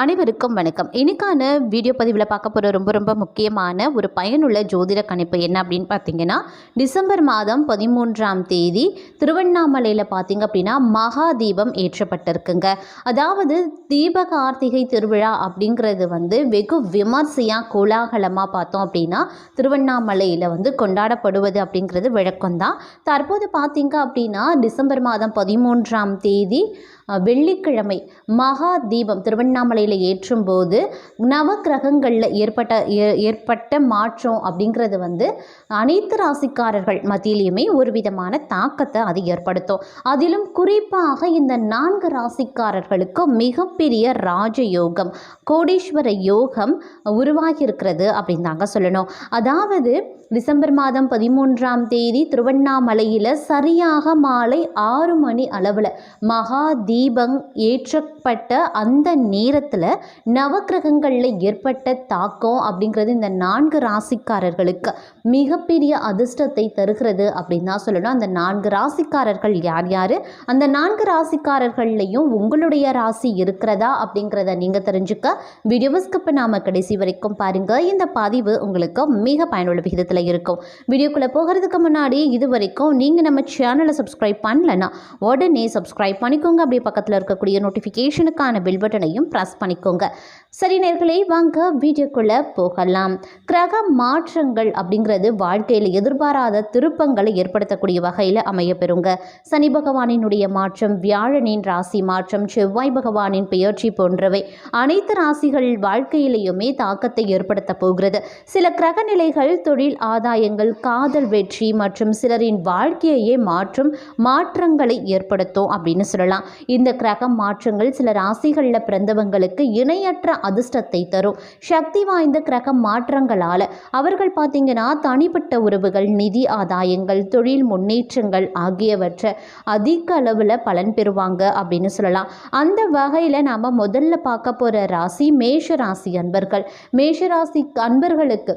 அனைவருக்கும் வணக்கம். இன்றைக்கான வீடியோ பதிவில் பார்க்க போகிற ரொம்ப ரொம்ப முக்கியமான ஒரு பயனுள்ள ஜோதிட கணிப்பு என்ன அப்படின்னு பார்த்தீங்கன்னா டிசம்பர் மாதம் பதிமூன்றாம் தேதி திருவண்ணாமலையில் பார்த்தீங்க அப்படின்னா மகா தீபம் ஏற்றப்பட்டிருக்குங்க. அதாவது தீப கார்த்திகை திருவிழா அப்படிங்கிறது வந்து வெகு விமர்சையாக கோலாகலமாக பார்த்தோம் அப்படின்னா திருவண்ணாமலையில் வந்து கொண்டாடப்படுவது அப்படிங்கிறது வழக்கம்தான். தற்போது பார்த்தீங்க அப்படின்னா டிசம்பர் மாதம் பதிமூன்றாம் தேதி வெள்ளிக்கிழமை மகா தீபம் திருவண்ணாமலையில் ஏற்றும் போது நவக்கிரகங்களில் ஏற்பட்ட ஏ- ஏற்பட்ட மாற்றம் அப்படிங்கிறது வந்து அனைத்து ராசிக்காரர்கள் மத்தியிலையுமே ஒரு விதமான தாக்கத்தை அது ஏற்படுத்தும். அதிலும் குறிப்பாக இந்த நான்கு ராசிக்காரர்களுக்கு மிகப்பெரிய ராஜயோகம் கோடீஸ்வர யோகம் உருவாகியிருக்கிறது அப்படின்னு தாங்க சொல்லணும். அதாவது டிசம்பர் மாதம் பதிமூன்றாம் தேதி திருவண்ணாமலையில் சரியாக மாலை ஆறு மணி அளவில் மகா தீபம் ஏற்றப்பட்ட அந்த நேரத்தில் நவக்கிரகங்களில் ஏற்பட்ட தாக்கம் அப்படிங்கிறது இந்த நான்கு ராசிக்காரர்களுக்கு மிகப்பெரிய அதிர்ஷ்டத்தை தருகிறது அப்படின்னு தான் சொல்லணும். அந்த நான்கு ராசிக்காரர்கள் யார் யார்? அந்த நான்கு ராசிக்காரர்கள்லையும் உங்களுடைய ராசி இருக்கிறதா அப்படிங்கிறத நீங்கள் தெரிஞ்சுக்க. வீடியோவை ஸ்கிப் நாம கடைசி வரைக்கும் பாருங்கள் இந்த பதிவு உங்களுக்கு மிக பயனுள்ள விகிதத்தில் இருக்கும். வீடியோக்குள்ளே போகிறதுக்கு முன்னாடி இது வரைக்கும் நீங்கள் நம்ம சேனலை சப்ஸ்கிரைப் பண்ணலன்னா உடனே சப்ஸ்கிரைப் பண்ணிக்கோங்க. அப்படி அப்படியே பக்கத்தில் இருக்கக்கூடிய நோட்டிஃபிகேஷனுக்கான பெல் பட்டனையும் ப்ரெஸ் பண்ணிக்கோங்க. சரி நேர்களே வாங்க வீடியோக்குள்ளே போகலாம். கிரக மாற்றங்கள் அப்படிங்கிறது வாழ்க்கையில் எதிர்பாராத திருப்பங்களை ஏற்படுத்தக்கூடிய வகையில் அமையப்பெறுங்க சனி பகவானினுடைய மாற்றம் வியாழனின் ராசி மாற்றம் செவ்வாய் பகவானின் பெயர்ச்சி போன்றவை அனைத்து ராசிகள் வாழ்க்கையிலேயுமே தாக்கத்தை ஏற்படுத்த போகிறது. சில கிரக நிலைகள் தொழில் ஆதாயங்கள் காதல் வெற்றி மற்றும் சிலரின் வாழ்க்கையே மாற்றும் மாற்றங்களை ஏற்படுத்தும் அப்படின்னு சொல்லலாம். இந்த கிரக மாற்றங்கள் சில ராசிகளில் பிறந்தவங்களுக்கு இணையற்ற அதிர்ஷ்டத்தை தரும். சக்தி வாய்ந்த கிரக மாற்றங்களால் அவர்கள் பார்த்தீங்கன்னா தனிப்பட்ட உறவுகள் நிதி ஆதாயங்கள் தொழில் முன்னேற்றங்கள் ஆகியவற்றை அதிக அளவில் பலன் பெறுவாங்க அப்படின்னு சொல்லலாம். அந்த வகையில் நாம் முதல்ல பார்க்க போகிற ராசி மேஷ ராசி அன்பர்கள். மேஷ ராசி அன்பர்களுக்கு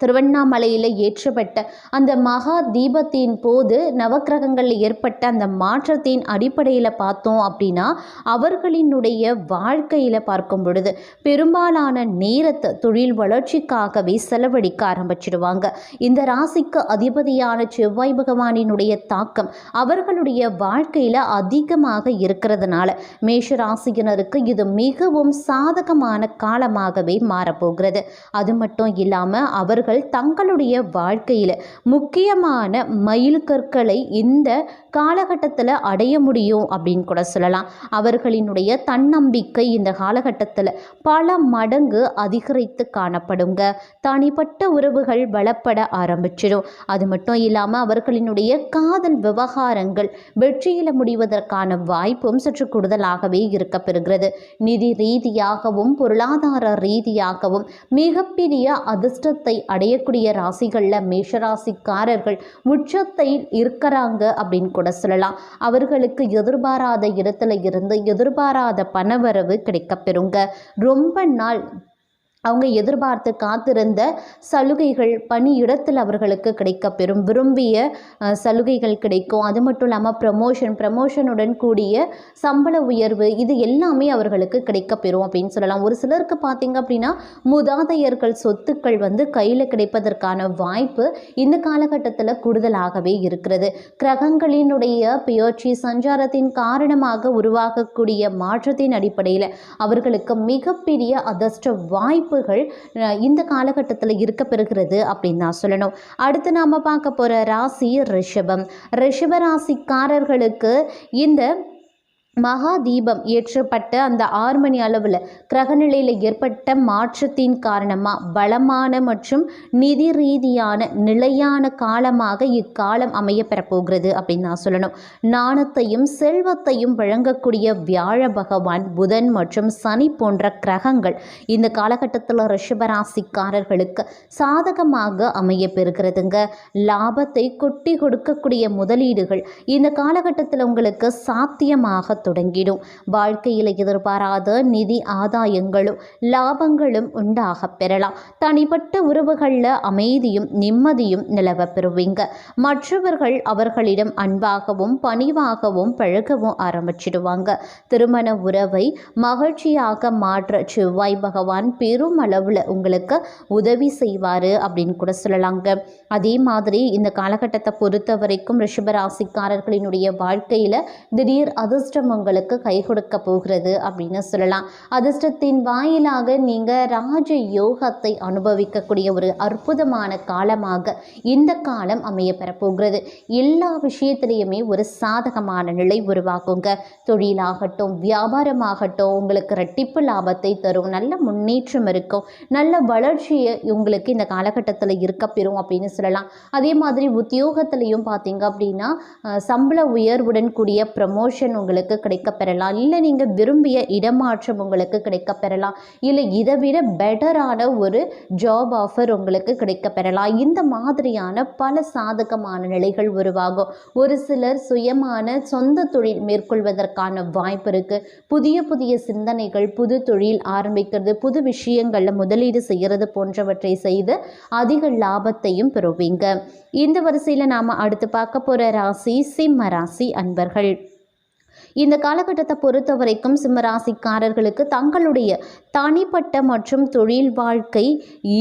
திருவண்ணாமலையில் ஏற்றப்பட்ட அந்த மகா தீபத்தின் போது நவக்கிரகங்களில் ஏற்பட்ட அந்த மாற்றத்தின் அடிப்படையில் பார்த்தோம் அப்படின்னா அவர்களினுடைய வாழ்க்கையில் பார்க்கும் பொழுது பெரும்பாலான நேரத்தை தொழில் வளர்ச்சிக்காகவே செலவழிக்க ஆரம்பிச்சிடுவாங்க இந்த ராசிக்கு அதிபதியான செவ்வாய் பகவானினுடைய தாக்கம் அவர்களுடைய வாழ்க்கையில் அதிகமாக இருக்கிறதுனால மேஷ ராசியினருக்கு இது மிகவும் சாதகமான காலமாகவே மாறப்போகிறது. அது மட்டும் இல்லாமல் அவர்கள் தங்களுடைய வாழ்க்கையில் முக்கியமான மைல்கற்களை இந்த காலகட்டத்தில் அடைய முடியும் அப்படின்னு கூட சொல்லலாம். அவர்களினுடைய தன்னம்பிக்கை இந்த காலகட்டத்தில் பல மடங்கு அதிகரித்து காணப்படுங்க. தனிப்பட்ட உறவுகள் பலப்பட ஆரம்பிச்சிடும். அது மட்டும் இல்லாமல் அவர்களினுடைய காதல் விவகாரங்கள் வெற்றியில் முடிவதற்கான வாய்ப்பும் சற்று கூடுதலாகவே இருக்கப்பெறுகிறது நிதி ரீதியாகவும் பொருளாதார ரீதியாகவும் மிகப்பெரிய அதிர்ஷ்டத்தை அடையக்கூடிய ராசிகளில் மேஷராசிக்காரர்கள் உச்சத்தை இருக்கிறாங்க அப்படின்னு கூட சொல்லலாம். அவர்களுக்கு எதிர்பாராத இடத்துல இருந்து எதிர்பாராத பணவரவு கிடைக்கப்பெறுங்க ரொம்ப நாள் அவங்க எதிர்பார்த்து காத்திருந்த சலுகைகள் பணியிடத்தில் அவர்களுக்கு கிடைக்கப்பெறும் விரும்பிய சலுகைகள் கிடைக்கும். அது மட்டும் இல்லாமல் ப்ரமோஷன் ப்ரமோஷனுடன் கூடிய சம்பள உயர்வு இது எல்லாமே அவர்களுக்கு கிடைக்கப்பெறும் அப்படின்னு சொல்லலாம். ஒரு சிலருக்கு பார்த்தீங்க அப்படின்னா முதாதையர்கள் சொத்துக்கள் வந்து கையில் கிடைப்பதற்கான வாய்ப்பு இந்த காலகட்டத்தில் கூடுதலாகவே இருக்கிறது. கிரகங்களினுடைய பெயர்ச்சி சஞ்சாரத்தின் காரணமாக உருவாகக்கூடிய மாற்றத்தின் அடிப்படையில் அவர்களுக்கு மிகப்பெரிய அதிர்ஷ்ட வாய்ப்புகள் இந்த காலகட்டத்தில் இருக்க பெறுகிறது அப்படின்னு நான் சொல்லணும். அடுத்து நாம் பார்க்க போகிற ராசி ரிஷபம். ரிஷப ராசிக்காரர்களுக்கு இந்த மகா தீபம் ஏற்றப்பட்ட அந்த ஆறு மணி அளவில் கிரகநிலையில் ஏற்பட்ட மாற்றத்தின் காரணமாக பலமான மற்றும் நிதி ரீதியான நிலையான காலமாக இக்காலம் அமையப்பெறப் போகிறது அப்படின்னு நான் சொல்லணும். நாணத்தையும் செல்வத்தையும் வழங்கக்கூடிய வியாழ பகவான் புதன் மற்றும் சனி போன்ற கிரகங்கள் இந்த காலகட்டத்தில் ரிஷபராசிக்காரர்களுக்கு சாதகமாக அமைய பெறுகிறதுங்க. லாபத்தை கொட்டி கொடுக்கக்கூடிய முதலீடுகள் இந்த காலகட்டத்தில் உங்களுக்கு சாத்தியமாக தொடங்கிடும். வாழ்க்கையில் எதிர்பாராத நிதி ஆதாயங்களும் லாபங்களும் உண்டாக பெறலாம். தனிப்பட்ட உறவுகளில் அமைதியும் நிம்மதியும் நிலவ பெறுவீங்க. மற்றவர்கள் அவர்களிடம் அன்பாகவும் பணிவாகவும் பழகவும் ஆரம்பிச்சிடுவாங்க. திருமண உறவை மகிழ்ச்சியாக மாற்ற செவ்வாய் பகவான் பெரும் அளவில் உங்களுக்கு உதவி செய்வார் அப்படின்னு கூட சொல்லலாங்க. அதே மாதிரி இந்த காலகட்டத்தை பொறுத்த வரைக்கும் ரிஷபராசிக்காரர்களினுடைய வாழ்க்கையில் திடீர் அதிர்ஷ்டம் உங்களுக்கு கை கொடுக்க போகிறது அப்படின்னு சொல்லலாம். அதிர்ஷ்டத்தின் வாயிலாக நீங்கள் ராஜ யோகத்தை அனுபவிக்கக்கூடிய ஒரு அற்புதமான காலமாக இந்த காலம் அமைய பெறப்போகிறது எல்லா விஷயத்திலையுமே ஒரு சாதகமான நிலை உருவாக்குங்க. தொழிலாகட்டும் வியாபாரமாகட்டும் உங்களுக்கு ரெட்டிப்பு லாபத்தை தரும். நல்ல முன்னேற்றம் இருக்கும். நல்ல வளர்ச்சியை உங்களுக்கு இந்த காலகட்டத்தில் இருக்க பெறும் அப்படின்னு சொல்லலாம். அதே மாதிரி உத்தியோகத்திலையும் பார்த்தீங்க அப்படின்னா சம்பள உயர்வுடன் கூடிய ப்ரமோஷன் உங்களுக்கு கிடைக்க பெறலாம் இல்லை நீங்கள் விரும்பிய இடமாற்றம் உங்களுக்கு கிடைக்க பெறலாம் இல்லை இதை விட பெட்டரான ஒரு ஜாப் ஆஃபர் உங்களுக்கு கிடைக்க பெறலாம் இந்த மாதிரியான பல சாதகமான நிலைகள் உருவாகும். ஒரு சிலர் சுயமான சொந்த தொழில் மேற்கொள்வதற்கான வாய்ப்பு இருக்குது புதிய புதிய சிந்தனைகள் புது தொழில் ஆரம்பிக்கிறது புது விஷயங்களில் முதலீடு செய்கிறது போன்றவற்றை செய்து அதிக லாபத்தையும் பெறுவீங்க. இந்த வரிசையில் நாம் அடுத்து பார்க்க போகிற ராசி சிம்ம ராசி அன்பர்கள். இந்த காலகட்டத்தை பொறுத்த வரைக்கும் சிம்மராசிக்காரர்களுக்கு தங்களுடைய தனிப்பட்ட மற்றும் தொழில் வாழ்க்கை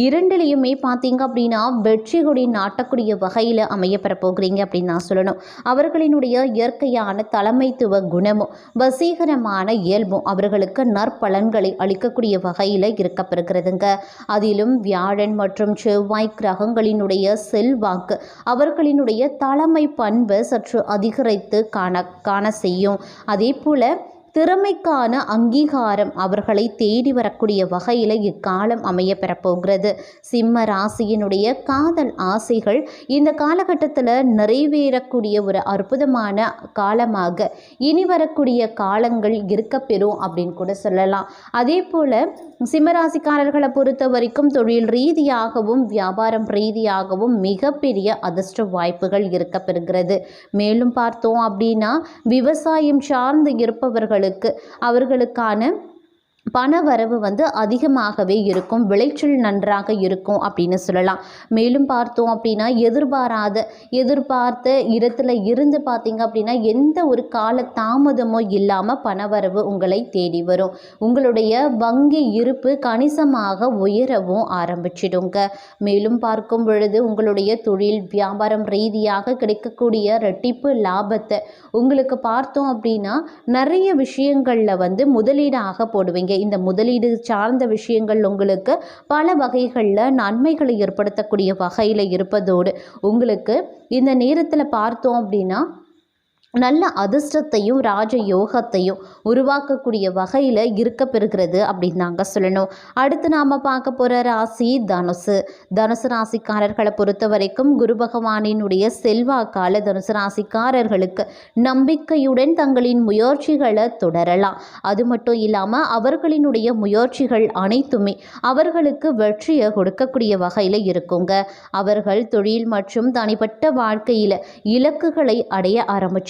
இரண்டுலேயுமே பார்த்தீங்க அப்படின்னா வெற்றி கொடி நாட்டக்கூடிய வகையில் அமையப்பெற போகிறீங்க அப்படின்னு நான் சொல்லணும். அவர்களினுடைய இயற்கையான தலைமைத்துவ குணமும் வசீகரமான இயல்பும் அவர்களுக்கு நற்பலன்களை அளிக்கக்கூடிய வகையில் இருக்கப்பெறுகிறதுங்க அதிலும் வியாழன் மற்றும் செவ்வாய் கிரகங்களினுடைய செல்வாக்கு அவர்களினுடைய தலைமை பண்பு சற்று அதிகரித்து காண காண செய்யும். அதே போல் திறமைக்கான அங்கீகாரம் அவர்களை தேடி வரக்கூடிய வகையில் இக்காலம் அமைய பெறப்போகிறது. சிம்ம ராசியினுடைய காதல் ஆசைகள் இந்த காலகட்டத்தில் நிறைவேறக்கூடிய ஒரு அற்புதமான காலமாக இனி வரக்கூடிய காலங்கள் இருக்கப்பெறும் அப்படின்னு கூட சொல்லலாம். அதே போல் சிம்மராசிக்காரர்களை பொறுத்த வரைக்கும் தொழில் ரீதியாகவும் வியாபாரம் ரீதியாகவும் மிகப்பெரிய அதிர்ஷ்ட வாய்ப்புகள் இருக்கப்பெறுகிறது மேலும் பார்த்தோம் அப்படின்னா விவசாயம் சார்ந்து இருப்பவர்கள் அவர்களுக்கு அவர்களுக்கான பண வரவு வந்து அதிகமாகவே இருக்கும் விளைச்சல் நன்றாக இருக்கும் அப்படின்னு சொல்லலாம். மேலும் பார்த்தோம் அப்படின்னா எதிர்பாராத எதிர்பார்த்த இடத்துல இருந்து பார்த்தீங்க அப்படின்னா எந்த ஒரு கால தாமதமோ இல்லாமல் பணவரவு உங்களை தேடி வரும். உங்களுடைய வங்கி இருப்பு கணிசமாக உயரவும் ஆரம்பிச்சிடுங்க. மேலும் பார்க்கும் பொழுது உங்களுடைய தொழில் வியாபாரம் ரீதியாக கிடைக்கக்கூடிய ரெட்டிப்பு லாபத்தை உங்களுக்கு பார்த்தோம் அப்படின்னா நிறைய விஷயங்களில் வந்து முதலீடாக போடுவீங்க. இந்த முதலீடு சார்ந்த விஷயங்கள் உங்களுக்கு பல வகைகளில் நன்மைகளை ஏற்படுத்தக்கூடிய வகையில் இருப்பதோடு உங்களுக்கு இந்த நேரத்தில் பார்த்தோம் அப்படின்னா நல்ல அதிர்ஷ்டத்தையும் ராஜ யோகத்தையும் உருவாக்கக்கூடிய வகையில் இருக்க பெறுகிறது அப்படின்னு நாங்கள் சொல்லணும். அடுத்து நாம் பார்க்க போகிற ராசி தனுசு. தனுசு ராசிக்காரர்களை பொறுத்த வரைக்கும் குரு பகவானினுடைய செல்வாக்கால தனுசு ராசிக்காரர்களுக்கு நம்பிக்கையுடன் தங்களின் முயற்சிகளை தொடரலாம். அது மட்டும் இல்லாமல் அவர்களினுடைய முயற்சிகள் அனைத்துமே அவர்களுக்கு வெற்றியை கொடுக்கக்கூடிய வகையில் இருக்குங்க. அவர்கள் தொழில் மற்றும் தனிப்பட்ட வாழ்க்கையில் இலக்குகளை அடைய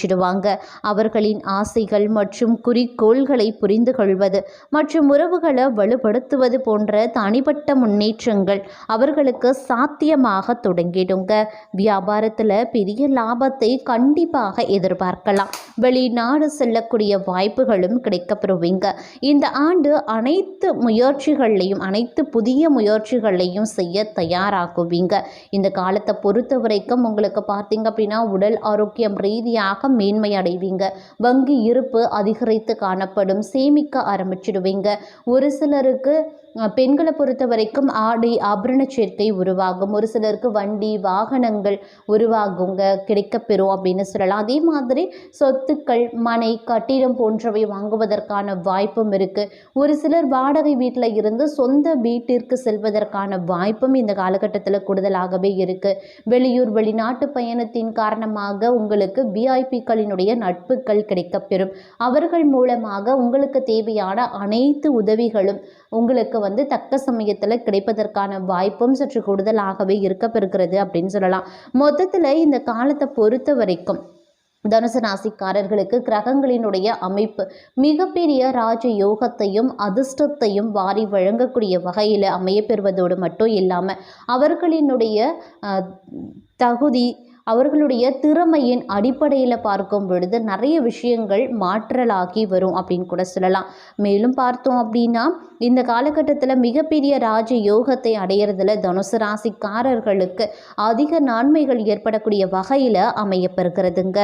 ஆரம்பிச்சிடுவாங்க அவர்களின் ஆசைகள் மற்றும் குறிக்கோள்களை புரிந்து கொள்வது மற்றும் உறவுகளை வலுப்படுத்துவது போன்ற தனிப்பட்ட முன்னேற்றங்கள் அவர்களுக்கு சாத்தியமாக தொடங்கிடுங்க. வியாபாரத்தில் பெரிய லாபத்தை கண்டிப்பாக எதிர்பார்க்கலாம். வெளிநாடு செல்லக்கூடிய வாய்ப்புகளும் கிடைக்கப்பெறுவீங்க. இந்த ஆண்டு அனைத்து முயற்சிகளையும் அனைத்து புதிய முயற்சிகளையும் செய்ய தயாராகுவீங்க. இந்த காலத்தை பொறுத்த வரைக்கும் உங்களுக்கு பார்த்தீங்க அப்படின்னா உடல் ஆரோக்கியம் ரீதியாக மேன்மை அடைவீங்க வங்கி இருப்பு அதிகரித்து காணப்படும். சேமிக்க ஆரம்பிச்சிடுவீங்க. ஒரு சிலருக்கு பெண்களை பொறுத்த வரைக்கும் ஆடை ஆபரண சேர்க்கை உருவாகும். ஒரு சிலருக்கு வண்டி வாகனங்கள் உருவாகுங்க. கிடைக்கப்பெறும் அப்படின்னு சொல்லலாம். அதே மாதிரி சொத்துக்கள் மனை கட்டிடம் போன்றவை வாங்குவதற்கான வாய்ப்பும் இருக்குது ஒரு சிலர் வாடகை வீட்டில் இருந்து சொந்த வீட்டிற்கு செல்வதற்கான வாய்ப்பும் இந்த காலகட்டத்தில் கூடுதலாகவே இருக்குது வெளியூர் வெளிநாட்டு பயணத்தின் காரணமாக உங்களுக்கு விஐபிக்களினுடைய நட்புகள் கிடைக்கப்பெறும். அவர்கள் மூலமாக உங்களுக்கு தேவையான அனைத்து உதவிகளும் உங்களுக்கு வந்து தக்க சமயத்தில் கிடைப்பதற்கான வாய்ப்பும் சற்று கூடுதலாகவே இருக்கப்பெறுகிறது அப்படின்னு சொல்லலாம். மொத்தத்தில் இந்த காலத்தை பொறுத்த வரைக்கும் தனுசு ராசிக்காரர்களுக்கு கிரகங்களினுடைய அமைப்பு மிகப்பெரிய ராஜ யோகத்தையும் அதிர்ஷ்டத்தையும் வாரி வழங்கக்கூடிய வகையில் அமையப்பெறுவதோடு மட்டும் இல்லாமல் அவர்களினுடைய அஹ், தகுதி அவர்களுடைய திறமையின் அடிப்படையில் பார்க்கும் பொழுது நிறைய விஷயங்கள் மாற்றலாகி வரும் அப்படின்னு கூட சொல்லலாம். மேலும் பார்த்தோம் அப்படின்னா இந்த காலகட்டத்தில் மிகப்பெரிய ராஜ யோகத்தை அடையிறதுல தனுசு ராசிக்காரர்களுக்கு அதிக நன்மைகள் ஏற்படக்கூடிய வகையில் அமையப்பெறுகிறதுங்க